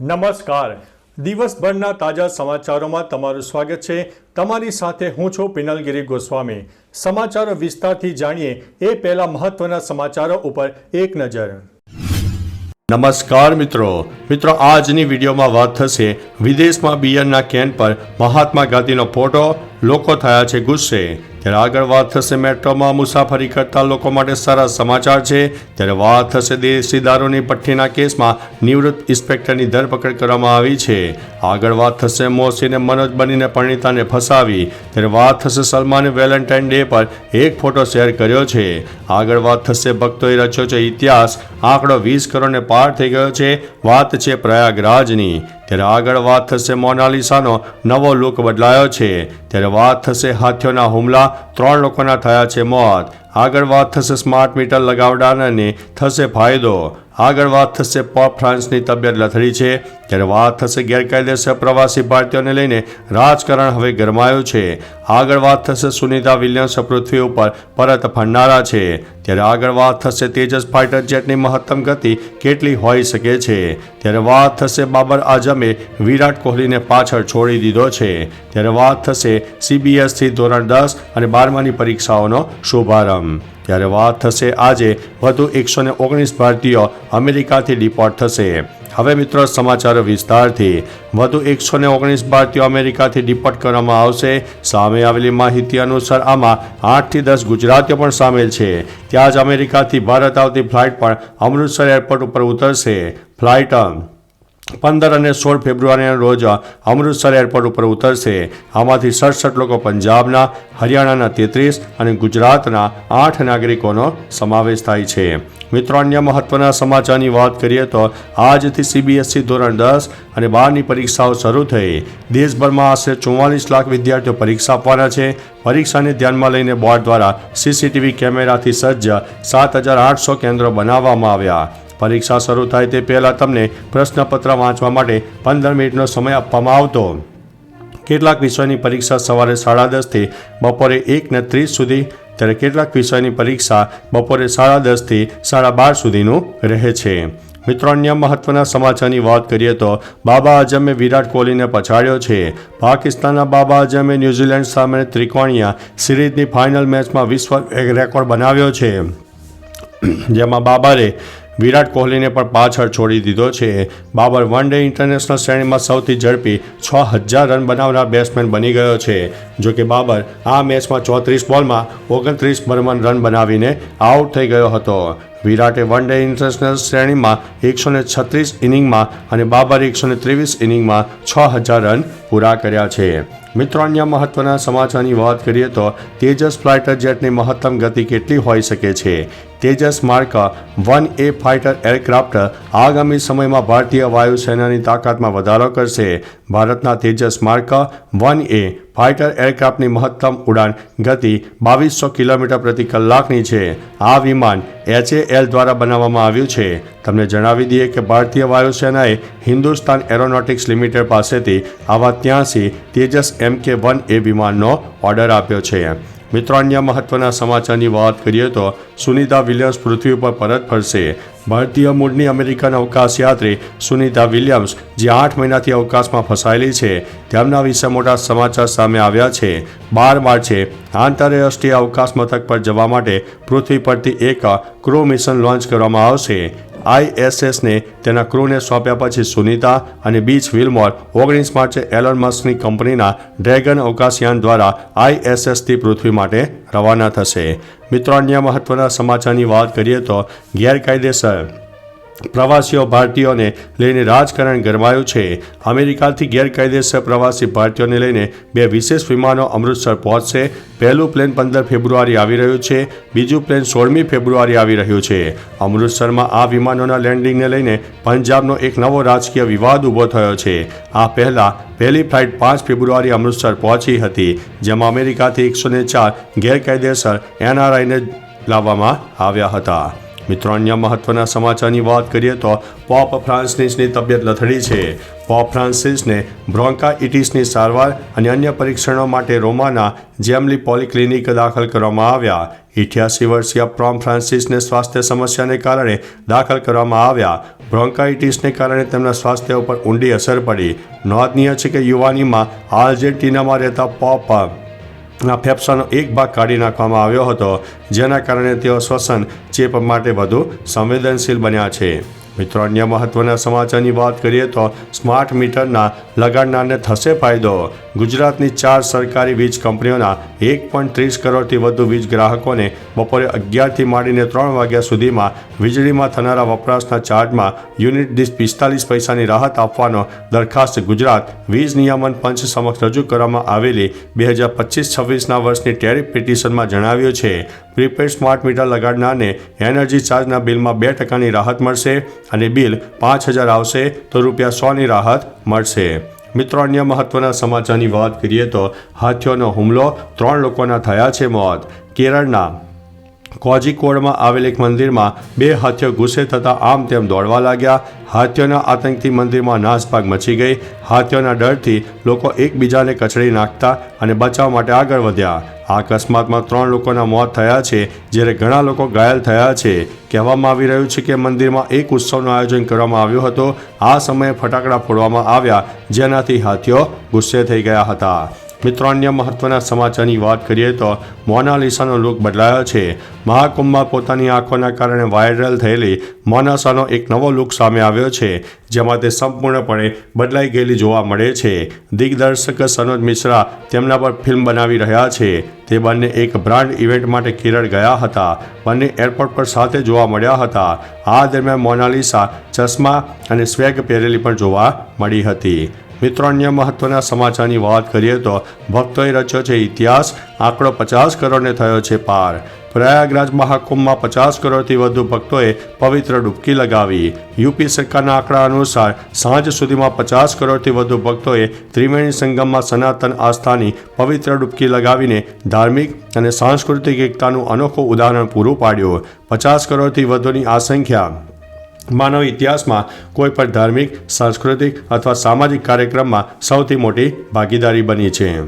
નમસ્કાર. દિવસભરના તાજા સમાચારોમાં તમારું સ્વાગત છે. તમારી સાથે હું છું પિનલગીરી ગોસ્વામી. સમાચારો વિસ્તારથી જાણીએ એ પહેલા મહત્વના સમાચારો ઉપર એક નજર. નમસ્કાર મિત્રો. મિત્રો, આજની વિડીયોમાં વાત થશે વિદેશમાં બિયરના કેન પર મહાત્મા ગાંધીનો ફોટો. લોકો થયા છે ગુસ્સે. ત્યારે આગળ વાત થશે મેટ્રોમાં મુસાફરી કરતા લોકો માટે સારા સમાચાર છે. ત્યારે વાત થશે દેશી દારૂની પઠ્ઠીના કેસમાં નિવૃત્ત ઇન્સ્પેક્ટરની ધરપકડ કરવામાં આવી છે. આગળ વાત થશે મોસીને મનોજ બનીને પરિણીતાને ફસાવી. ત્યારે વાત થશે સલમાને વેલેન્ટાઇન ડે પર એક ફોટો શેર કર્યો છે. આગળ વાત થશે ભક્તોએ રચ્યો છે ઇતિહાસ. આંકડો વીસ કરોડને પાર થઈ ગયો છે. વાત છે પ્રયાગરાજની. ત્યારે આગળ વાત થશે મોનાલિસાનો. નવો લુક બદલાયો છે. ત્યારે વાત થશે હાથીઓના હુમલા. ત્રણ લોકોના થયા છે મોત. આગળ વાત થશે સ્માર્ટ મીટર લગાવડાને થશે ફાયદો. આગળ વાત થશે પોપ ફ્રાન્સની તબિયત લથડી છે. ત્યારે વાત થશે ગેરકાયદેસર પ્રવાસી ભારતીયોને લઈને રાજકારણ હવે ગરમાયું છે. આગળ વાત થશે સુનિતા વિલિયમ્સ પૃથ્વી ઉપર પરત ફરનારા છે. ત્યારે આગળ વાત થશે તેજસ ફાઇટર જેટની મહત્તમ ગતિ કેટલી હોઈ શકે છે. ત્યારે વાત થશે બાબર આઝમે વિરાટ કોહલીને પાછળ છોડી દીધો છે. ત્યારે વાત થશે સીબીએસથી ધોરણ દસ અને બારમાની પરીક્ષાઓનો શુભારંભ. ત્યારે વાત થશે આજે વધુ એકસો ને ઓગણીસ ભારતીયો અમેરિકાથી ડિપોર્ટ થશે. હવે મિત્રો સમાચારો વિસ્તારથી વધુ એકસો ને ઓગણીસ ભારતીયો અમેરિકાથી ડિપોર્ટ કરવામાં આવશે. સામે આવેલી માહિતી અનુસાર આમાં આઠથી દસ ગુજરાતીઓ પણ સામેલ છે. ત્યાં જ અમેરિકાથી ભારત આવતી ફ્લાઇટ પણ અમૃતસર એરપોર્ટ ઉપર ઉતરશે. ફ્લાઇટ પંદર અને સોળ ફેબ્રુઆરીના રોજ અમૃતસર એરપોર્ટ ઉપર ઉતરશે. આમાંથી સડસઠ લોકો પંજાબના, હરિયાણાના તેત્રીસ અને ગુજરાતના આઠ નાગરિકોનો સમાવેશ થાય છે. મિત્રો, અન્ય મહત્વના સમાચારની વાત કરીએ તો આજથી સીબીએસઈ ધોરણ દસ અને બારની પરીક્ષાઓ શરૂ થઈ. દેશભરમાં આશરે ચુમ્માલીસ લાખ વિદ્યાર્થીઓ પરીક્ષા આપવાના છે. પરીક્ષાને ધ્યાનમાં લઈને બોર્ડ દ્વારા સીસીટીવી કેમેરાથી સજ્જ સાત હજાર આઠસો કેન્દ્રો બનાવવામાં આવ્યા. પરીક્ષા શરૂ થાય તે પહેલાં તમને પ્રશ્નપત્ર વાંચવા માટે પંદર મિનિટનો સમય આપવામાં આવતો. કેટલાક વિષયની પરીક્ષા સવારે સાડા દસથી બપોરે એકને ત્રીસ સુધી, ત્યારે કેટલાક વિષયની પરીક્ષા બપોરે સાડા દસથી સાડા બાર સુધીનું રહે છે. મિત્રો, અન્ય મહત્વના સમાચારની વાત કરીએ તો બાબા આઝમે વિરાટ કોહલીને પછાડ્યો છે. પાકિસ્તાનના બાબા આઝમે ન્યૂઝીલેન્ડ સામે ત્રિકોણીય સિરીઝની ફાઇનલ મેચમાં વિશ્વ રેકોર્ડ બનાવ્યો છે. જેમાં બાબરે વિરાટ કોહલીને પણ પાછળ છોડી દીધો છે. બાબર વન ડે ઇન્ટરનેશનલ શ્રેણીમાં સૌથી ઝડપી છ હજાર રન બનાવનાર બેટ્સમેન બની ગયો છે. જો કે બાબર આ મેચમાં ચોત્રીસ બોલમાં ઓગણત્રીસ બર્મન રન બનાવીને આઉટ થઈ ગયો હતો. વિરાટે વન ડે ઇન્ટરનેશનલ શ્રેણીમાં એકસો ને છત્રીસ ઇનિંગમાં અને બાબર એકસો ને ત્રેવીસ ઇનિંગમાં છ હજાર રન પૂરા કર્યા છે. મિત્રો, અન્ય મહત્વના સમાચારની વાત કરીએ તો તેજસ ફ્લાઇટર જેટની મહત્તમ ગતિ કેટલી હોઈ શકે છે? Tejas mark, one A fighter aircraft, આગામી સમયમાં ભારતીય વાયુસેનાની તાકાતમાં વધારો કરશે. ભારતના Tejas mark, one A fighter એરક્રાફ્ટની મહત્તમ ઉડાન ગતિ બાવીસો કિલોમીટર પ્રતિ કલાકની છે. આ વિમાન એચએએલ દ્વારા બનાવવામાં આવ્યું છે. તમને જણાવી દઈએ કે ભારતીય વાયુસેનાએ હિન્દુસ્તાન એરોનોટિક્સ લિમિટેડ પાસેથી આવા ત્યાંસી તેજસ એમ કે વન એ વિમાનનો ઓર્ડર આપ્યો છે. મિત્રો, અન્ય મહત્વના સમાચારની વાત કરીએ તો સુનિતા વિલિયમ્સ પૃથ્વી પર પરત ફરશે. ભારતીય મૂળની અમેરિકન અવકાશ યાત્રી સુનિતા વિલિયમ્સ જે આઠ મહિનાથી અવકાશમાં ફસાયેલી છે, તેમના વિશે મોટા સમાચાર સામે આવ્યા છે. બાર માર્ચે આંતરરાષ્ટ્રીય અવકાશ મથક પર જવા માટે પૃથ્વી પરથી એક ક્રૂ મિશન લોન્ચ કરવામાં આવશે. આઈએસએસને તેના ક્રૂને સોંપ્યા પછી સુનિતા અને બીચ વિલમોર ઓગણીસ માર્ચે એલોન મસ્કની કંપનીના ડ્રેગન અવકાશયાન દ્વારા આઈએસએસથી પૃથ્વી માટે રવાના થશે. મિત્રો, અન્ય મહત્વના સમાચારની વાત કરીએ તો ગેરકાયદેસર પ્રવાસીઓ ભારતીયોને લઈને રાજકારણ ગરમાયું છે. અમેરિકાથી ગેરકાયદેસર પ્રવાસી ભારતીયોને લઈને બે વિશેષ વિમાનો અમૃતસર પહોંચશે. પહેલું પ્લેન પંદર ફેબ્રુઆરી આવી રહ્યું છે. બીજું પ્લેન સોળમી ફેબ્રુઆરી આવી રહ્યું છે. અમૃતસરમાં આ વિમાનોના લેન્ડિંગને લઈને પંજાબનો એક નવો રાજકીય વિવાદ ઊભો થયો છે. આ પહેલાં પહેલી ફ્લાઇટ પાંચ ફેબ્રુઆરી અમૃતસર પહોંચી હતી, જેમાં અમેરિકાથી એકસો ચાર ગેરકાયદેસર એનઆરઆઈને લાવવામાં આવ્યા હતા. મિત્રો, અન્ય મહત્વના સમાચારની વાત કરીએ તો પોપ ફ્રાન્સિસની તબિયત લથડી છે. પોપ ફ્રાન્સિસને બ્રોન્કાઇટિસની સારવાર અને અન્ય પરીક્ષણો માટે રોમાના જેમલી પોલિક્લિનિક દાખલ કરવામાં આવ્યા. ઇઠ્યાસી વર્ષીય પ્રોમ ફ્રાન્સિસને સ્વાસ્થ્ય સમસ્યાને કારણે દાખલ કરવામાં આવ્યા. બ્રોન્કાઇટિસને કારણે તેમના સ્વાસ્થ્ય ઉપર ઊંડી અસર પડી. નોંધનીય છે કે યુવાનીમાં આર્જેન્ટિનામાં રહેતા પોપ ના ફેફસાનો એક ભાગ કાઢી નાખવામાં આવ્યો હતો, જેના કારણે તેઓ શ્વસન ચેપ માટે વધુ સંવેદનશીલ બન્યા છે. મિત્રો, અન્ય મહત્વના સમાચારની વાત કરીએ તો સ્માર્ટ મીટરના લગાડનારને થશે ફાયદો. ગુજરાતની ચાર સરકારી વીજ કંપનીઓના એક પોઈન્ટ ત્રીસ કરોડથી વધુ વીજ ગ્રાહકોને બપોરે અગિયારથી માંડીને ત્રણ વાગ્યા સુધીમાં વીજળીમાં થનારા વપરાશના ચાર્જમાં યુનિટ દીઠ પિસ્તાલીસ પૈસાની રાહત આપવાનો દરખાસ્ત ગુજરાત વીજ નિયામન પંચ સમક્ષ રજૂ કરવામાં આવેલી બે હજાર પચીસ છવ્વીસના વર્ષની ટેરિફ પિટિશનમાં જણાવ્યું છે, પ્રીપેડ સ્માર્ટ મીટર લગાડનારને એનર્જી ચાર્જના બિલમાં બે ટકાની રાહત મળશે અને બિલ પાંચ હજાર આવશે તો રૂપિયા સોની રાહત મળશે. મિત્રો, અન્ય મહત્વના સમાચારની વાત કરીએ તો હાથીઓનો હુમલો ત્રણ લોકોના થયા છે મોત. કેરળના કોઝિકોડમાં આવેલ એક મંદિરમાં બે હાથીઓ ગુસ્સે થતાં આમ તેમ દોડવા લાગ્યા. હાથીઓના આતંકથી મંદિરમાં નાસભાગ મચી ગઈ. હાથીઓના ડરથી લોકો એકબીજાને કચડી નાખતા અને બચાવ માટે આગળ વધ્યા. આ અકસ્માતમાં ત્રણ લોકોના મોત થયા છે, જ્યારે ઘણા લોકો ઘાયલ થયા છે. કહેવામાં આવી રહ્યું છે કે મંદિરમાં એક ઉત્સવનું આયોજન કરવામાં આવ્યું હતું. આ સમયે ફટાકડા ફોડવામાં આવ્યા, જેનાથી હાથીઓ ગુસ્સે થઈ ગયા હતા. મિત્રો, અન્ય મહત્વના સમાચારની વાત કરીએ તો મોનાલિસાનો લુક બદલાયો છે. મહાકુંભમાં પોતાની આંખોના કારણે વાયરલ થયેલી મોનાસાનો એક નવો લુક સામે આવ્યો છે, જેમાં તે સંપૂર્ણપણે બદલાઈ ગયેલી જોવા મળે છે. દિગ્દર્શક સનોજ મિશ્રા તેમના પર ફિલ્મ બનાવી રહ્યા છે. તે બંને એક બ્રાન્ડ ઇવેન્ટ માટે કેરળ ગયા હતા. બંને એરપોર્ટ પર સાથે જોવા મળ્યા હતા. આ દરમિયાન મોનાલિસા ચશ્મા અને સ્વેગ પહેરેલી પણ જોવા મળી હતી. મિત્રો અન્ય મહત્વના સમાચારની વાત કરીએ તો ભક્તોએ રચ્યો છે ઇતિહાસ. આંકડો પચાસ કરોડને થયો છે પાર. પ્રયાગરાજ મહાકુંભમાં પચાસ કરોડથી વધુ ભક્તોએ પવિત્ર ડૂબકી લગાવી. યુપી સરકારના આંકડા અનુસાર સાંજ સુધીમાં પચાસ કરોડથી વધુ ભક્તોએ ત્રિવેણી સંગમમાં સનાતન આસ્થાની પવિત્ર ડૂબકી લગાવીને ધાર્મિક અને સાંસ્કૃતિક એકતાનું અનોખું ઉદાહરણ પૂરું પાડ્યું. પચાસ કરોડથી વધુની આ સંખ્યા માનવ ઇતિહાસમાં કોઈ પણ ધાર્મિક, સાંસ્કૃતિક અથવા સામાજિક કાર્યક્રમમાં સૌથી મોટી ભાગીદારી બની છે.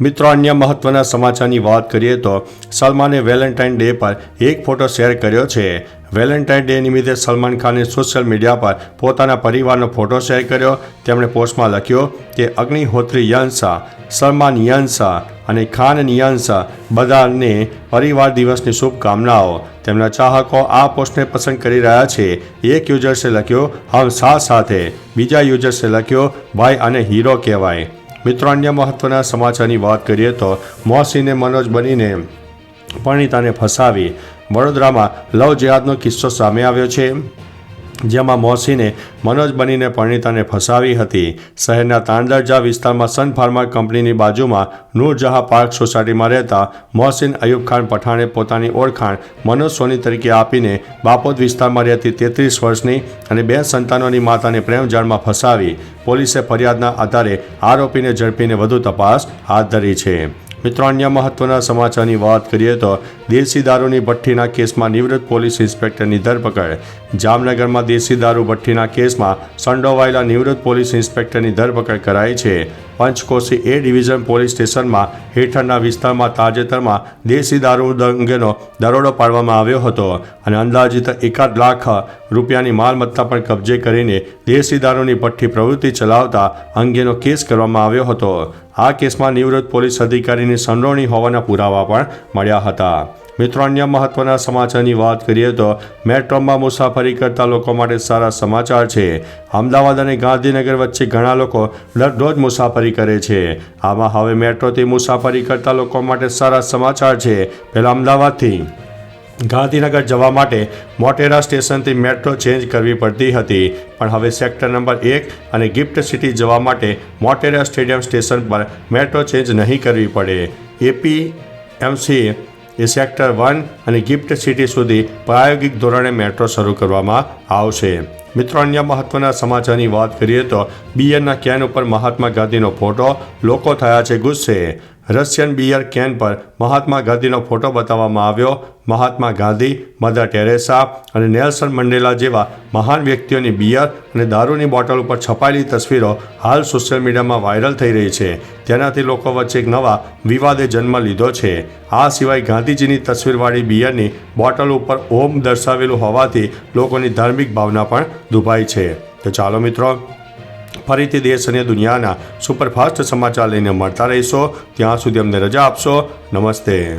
મિત્રો, અન્ય મહત્વના સમાચારની વાત કરીએ તો સલમાને વેલેન્ટાઇન ડે પર એક ફોટો શેર કર્યો છે. વેલેન્ટાઇન ડે નિમિત્તે સલમાન ખાને સોશિયલ મીડિયા પર પોતાના પરિવારનો ફોટો શેર કર્યો. તેમણે પોસ્ટમાં લખ્યો કે, અગ્નિહોત્રી યંસા સલમાન યંસા અને ખાન નિયંસા બધાને પરિવાર દિવસની શુભકામનાઓ. તેમના ચાહકો આ પોસ્ટને પસંદ કરી રહ્યા છે. એક યુઝર્સે લખ્યો, હમ સાથ સાથે. બીજા યુઝર્સે લખ્યો, ભાઈ અને હીરો કહેવાય. મિત્રો, અન્ય મહત્વના સમાચારની વાત કરીએ તો મોસીને મનોજ બનીને પરણિતાને ફસાવી. વડોદરામાં લવ જેહાદનો કિસ્સો સામે આવ્યો છે. જેમાં મોસીને મનોજ બનીને પરિણીતાને ફસાવી હતી. શહેરના તાંડરજા વિસ્તારમાં સન ફાર્મા કંપનીની બાજુમાં નૂરજહાં પાર્ક સોસાયટીમાં રહેતા મોહસિન અયુબ ખાન પઠાણે પોતાની ઓળખાણ મનોજ સોની તરીકે આપીને બાપોદ વિસ્તારમાં રહેતી તેત્રીસ વર્ષની અને બે સંતાનોની માતાને પ્રેમજાળમાં ફસાવી પોલીસે ફરિયાદના આધારે આરોપીને ઝડપીને વધુ તપાસ હાથ ધરી છે. મિત્રો, અન્ય મહત્વના સમાચારની વાત કરીએ તો દેશી દારૂની ભઠ્ઠીના કેસમાં નિવૃત્ત પોલીસ ઇન્સ્પેક્ટરની ધરપકડ. જામનગરમાં દેશી દારૂ ભઠ્ઠીના કેસમાં સંડોવાયેલા નિવૃત્ત પોલીસ ઇન્સ્પેક્ટરની ધરપકડ કરાઈ છે. પંચકોશી એ ડિવિઝન પોલીસ સ્ટેશનમાં હેઠળના વિસ્તારમાં તાજેતરમાં દેશી દારૂ અંગેનો દરોડો પાડવામાં આવ્યો હતો અને અંદાજિત એકાદ લાખ રૂપિયાની માલમત્તા પણ કબજે કરીને દેશી દારૂની ભઠ્ઠી પ્રવૃત્તિ ચલાવતા અંગેનો કેસ કરવામાં આવ્યો હતો. આ કેસમાં નિવૃત્ત પોલીસ અધિકારીની સંડોવણી હોવાના પુરાવા પણ મળ્યા હતા. મિત્રો, અન્ય મહત્વના સમાચારની વાત કરીએ તો મેટ્રોમાં મુસાફરી કરતા લોકો માટે સારા સમાચાર છે. અમદાવાદ અને ગાંધીનગર વચ્ચે ઘણા લોકો દરરોજ મુસાફરી કરે છે. આમાં હવે મેટ્રોથી મુસાફરી કરતા લોકો માટે સારા સમાચાર છે. પહેલાં અમદાવાદથી. ગાંધીનગર જવા માટે મોટેરા સ્ટેશનથી મેટ્રો ચેન્જ કરવી પડતી હતી. પણ હવે સેક્ટર નંબર એક અને ગિફ્ટ સિટી જવા માટે મોટેરા સ્ટેડિયમ સ્ટેશન પર મેટ્રો ચેન્જ નહીં કરવી પડે. AP MC A sector one અને ગિફ્ટ સિટી સુધી પ્રાયોગિક ધોરણે મેટ્રો શરૂ કરવામાં આવશે. મિત્રો, અન્ય મહત્વના સમાચારની વાત કરીએ તો બિયરના કેન ઉપર મહાત્મા ગાંધીનો ફોટો લોકો થયા છે ગુસ્સે. રશિયન બિયર કેન પર મહાત્મા ગાંધીનો ફોટો બતાવવામાં આવ્યો. મહાત્મા ગાંધી, મધર ટેરેસા અને નેલ્સન મંડેલા જેવા મહાન વ્યક્તિઓની બિયર અને દારૂની બોટલ ઉપર છપાયેલી તસવીરો હાલ સોશિયલ મીડિયામાં વાયરલ થઈ રહી છે. તેનાથી લોકો વચ્ચે એક નવા વિવાદે જન્મ લીધો છે. આ સિવાય ગાંધીજીની તસવીરવાળી બિયરની બોટલ ઉપર ઓમ દર્શાવેલું હોવાથી લોકોની ધાર્મિક ભાવના પણ દુભાઈ છે. તો ચાલો મિત્રો, ફરીથી દેશ અને દુનિયાના સુપરફાસ્ટ સમાચાર લઈને મળતા રહીશો. ત્યાં સુધી અમને રજા આપશો. નમસ્તે.